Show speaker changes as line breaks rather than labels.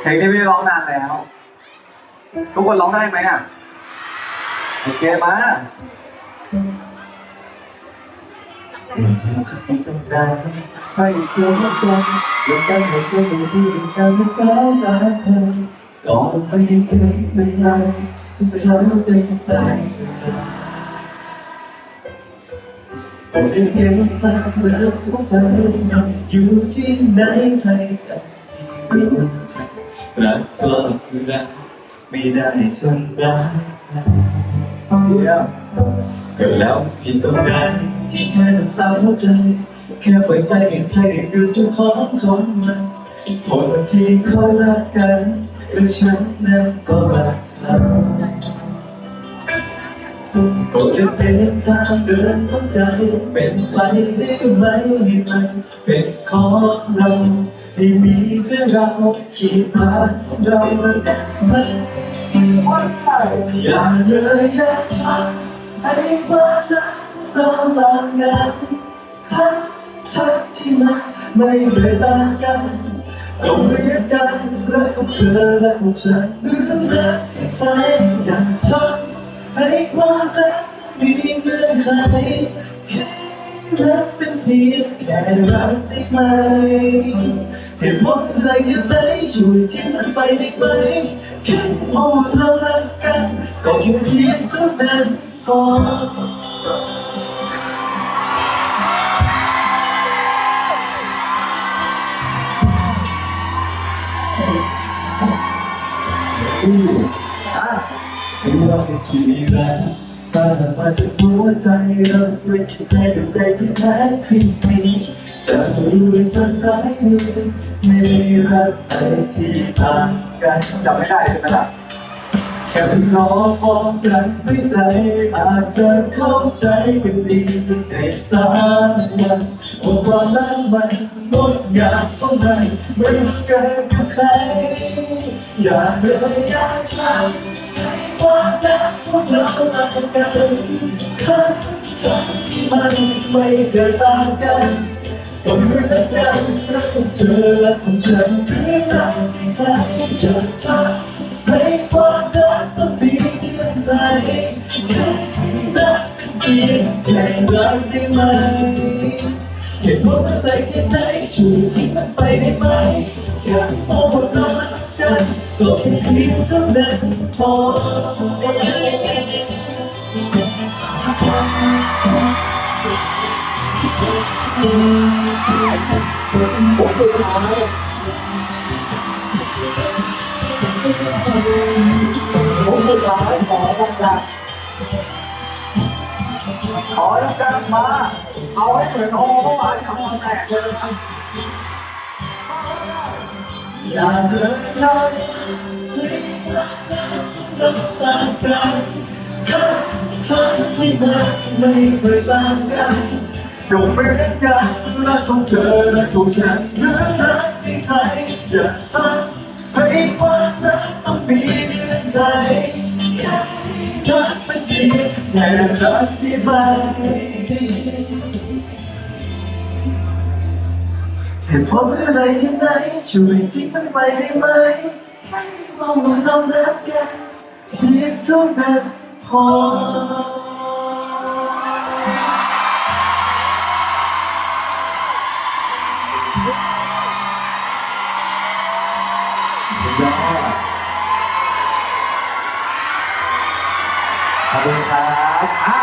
เพลงที่ไม่ได้ร้องนานแล้ว ทุกคนร้องได้ไหมอะ โอเคมา
ต้องการให้เธอเข้าใจลงกันให้เธอดูที่เป็นการเป็นสายตาเธอก็ไม่เคยเป็นไรที่จะทำให้เป็นใจเธอ ก็ได้เก็บเธอเมื่อทุกใจอยู่ที่ไหนใครกันที่รู้จักรักก็คือรักไม่ได้ทำร้าย
เยี่ยม
ก็แล้วผิดตรงไหนที่แค่ต้องตาหัวใจแค่ปล่อยใจเห็นใจเห็นดูทุกของของมันคนที่เขารักกันและฉันนั้นก็รักเขา ก็เลยเป็นทางเดินของใจเป็นไปได้ไหมให้มันเป็นของเราที่มีแค่อเราขีดผ่านเรามันได้ม่อย่าเลยอย่าทำให้ว่าเธอต้องลางกันทั้งทั้งที่มันไม่ได้ต่างกันก็เหมือนกันรักของเธอรักของฉันเรื่อรักที่ใครอยาก ให้ความรักมีเงื่อนไขแค่รักเป็นเพียงแค่รักได้ไหมเหตุผลอะไรยังไงช่วยที่มันไปได้ไหมแค่มองว่าเรารักกันก็แค่เพียงเท่านั้นพออู้อะ เราเป็นที่รักถ้าเรามาจากหัวใจเราไม่ใช่ใจดวงใจที่แท้ที่มีจะรู้เป็นจนร้ายนี้ไม่มีรักใดที่ต่างกัน
จำไม่ได้ใช่ไหมล่ะ
แค่เพียงรอพร้อมกันด้วยใจ อาจจะเข้าใจกันดีในสักวันว่าความรักมันงดงามเท่าไหร่ไม่เกินกับใครอย่าเลยอย่าทำให้ควา รักของเราต่างกันขั้นทางที่มันไม่เคยต่างกันก็เหมือนกันรักของเธอและของฉันคือรักที่ใครอย่าทำให้ความรักต้องมีอะไรแค่รักเพียงแค่รักได้ไหมเหตุผลอะไรแค่ไหนช่วยทิ้งมันไปได้ไหมแค่มองว่าเรารัก กันก็แค่เพียงเท่านั้นพอ
ผมสุดท้ายผมสุดท้ายขอดังดังขอดังดังมา เอาให้เหมือนโฮเมื่อวานทำมาแตกเลย
อย่าเลยนะเราต่างกันทั้งทั้งที่มันไม่เคยต่างกัน
จงเป็น
เหมือน ตุผลอะไรยังไงช่วยทิ้งมันไปได้ไหมแค่มองว่าเรารักกันเพียงเท่านั้นพอ
สุดยอดขอบคุณครับอะ